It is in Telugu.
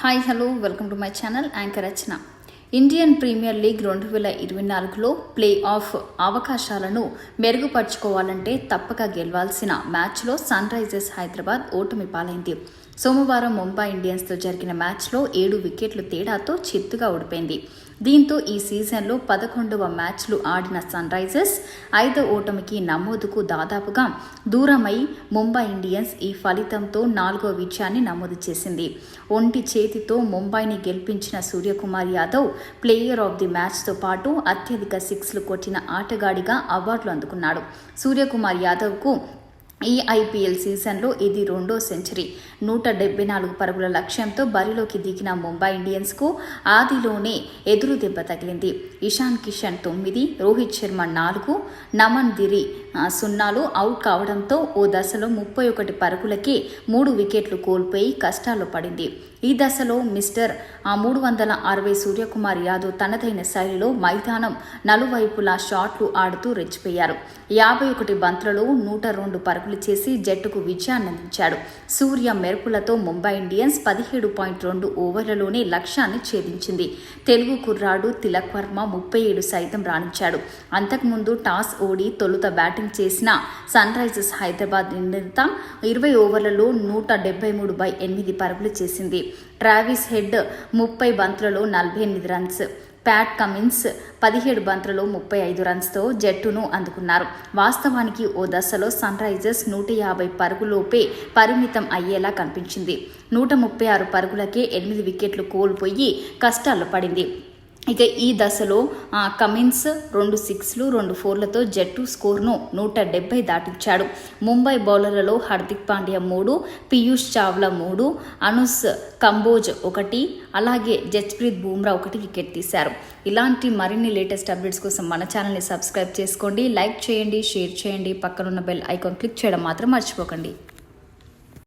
Hi hello welcome to my channel anchor Rachana Indian Premier League రెండు వేల ఇరవై నాలుగులో ప్లే ఆఫ్ అవకాశాలను మెరుగుపరుచుకోవాలంటే తప్పక గెలవాల్సిన మ్యాచ్లో సన్ రైజర్స్ హైదరాబాద్ ఓటమి పాలైంది. సోమవారం ముంబై ఇండియన్స్తో జరిగిన మ్యాచ్లో ఏడు వికెట్ల తేడాతో చిత్తుగా ఓడిపోయింది. దీంతో ఈ సీజన్లో పదకొండవ మ్యాచ్లు ఆడిన సన్ రైజర్స్ ఐదో ఓటమికి నమోదుకు దాదాపుగా దూరమై ముంబై ఇండియన్స్ ఈ ఫలితంతో నాలుగో విజయాన్ని నమోదు చేసింది. ఒంటి చేతితో ముంబైని గెలిపించిన Suryakumar Yadav player of the మ్యాచ్తో పాటు అత్యధిక సిక్స్లు కొట్టిన ఆటగాడిగా అవార్డులు అందుకున్నాడు. సూర్యకుమార్ యాదవ్కు ఈ ఐపీఎల్ సీజన్లో ఇది రెండో సెంచరీ. నూట డెబ్బై నాలుగు పరుగుల లక్ష్యంతో బరిలోకి దిగిన ముంబై ఇండియన్స్కు ఆదిలోనే ఎదురు దెబ్బ తగిలింది. ఇషాన్ కిషన్ తొమ్మిది రోహిత్ శర్మ నాలుగు నమన్ దిరి సున్నాలు అవుట్ కావడంతో ఓ దశలో ముప్పై ఒకటి పరుగులకే మూడు వికెట్లు కోల్పోయి కష్టాల్లో పడింది. ఈ దశలో మిస్టర్ మూడు వందల అరవై సూర్యకుమార్ యాదవ్ తనదైన శైలిలో మైదానం నలువైపులా షాట్లు ఆడుతూ రెచ్చిపోయారు. యాభై ఒకటి బంతులలో నూట రెండు పరుగులు చేసి జట్టుకు విజయాన్ని అందించాడు. సూర్య మెరుపులతో ముంబై ఇండియన్స్ పదిహేడు పాయింట్ రెండు ఓవర్లలోనే లక్ష్యాన్ని ఛేదించింది. తెలుగు కుర్రాడు తిలక్ వర్మ ముప్పై ఏడు సైతం రాణించాడు. అంతకుముందు టాస్ ఓడి తొలుత బ్యాటింగ్ చేసిన సన్ రైజర్స్ హైదరాబాద్ నిర్ణీత ఇరవై ఓవర్లలో నూట డెబ్బై మూడు బై ఎనిమిది పరుగులు చేసింది. ట్రావిస్ హెడ్ ముప్పై బంతులలో నలభై ఎనిమిది రన్స్. ప్యాట్ కమిన్స్ పదిహేడు బంతులలో ముప్పై ఐదు రన్స్తో జట్టును అందుకున్నారు. వాస్తవానికి ఓ దశలో సన్ రైజర్స్ నూట యాభై పరుగులోపే పరిమితం అయ్యేలా కనిపించింది. నూట ముప్పై ఆరు పరుగులకే ఎనిమిది వికెట్లు కోల్పోయి కష్టాల్లో పడింది. ఇక ఈ దశలో కమిన్స్ రెండు సిక్స్లు రెండు ఫోర్లతో జట్టు స్కోర్ను నూట డెబ్బై దాటించాడు. ముంబై బౌలర్లలో హార్దిక్ పాండ్యా మూడు పీయూష్ చావ్లా మూడు అనుస్ కంబోజ్ ఒకటి అలాగే జస్ప్రీత్ బూమ్రా ఒకటి వికెట్ తీశారు. ఇలాంటి మరిన్ని లేటెస్ట్ అప్డేట్స్ కోసం మన ఛానల్ని సబ్స్క్రైబ్ చేసుకోండి లైక్ చేయండి షేర్ చేయండి పక్కనున్న బెల్ ఐకాన్ క్లిక్ చేయడం మాత్రం మర్చిపోకండి.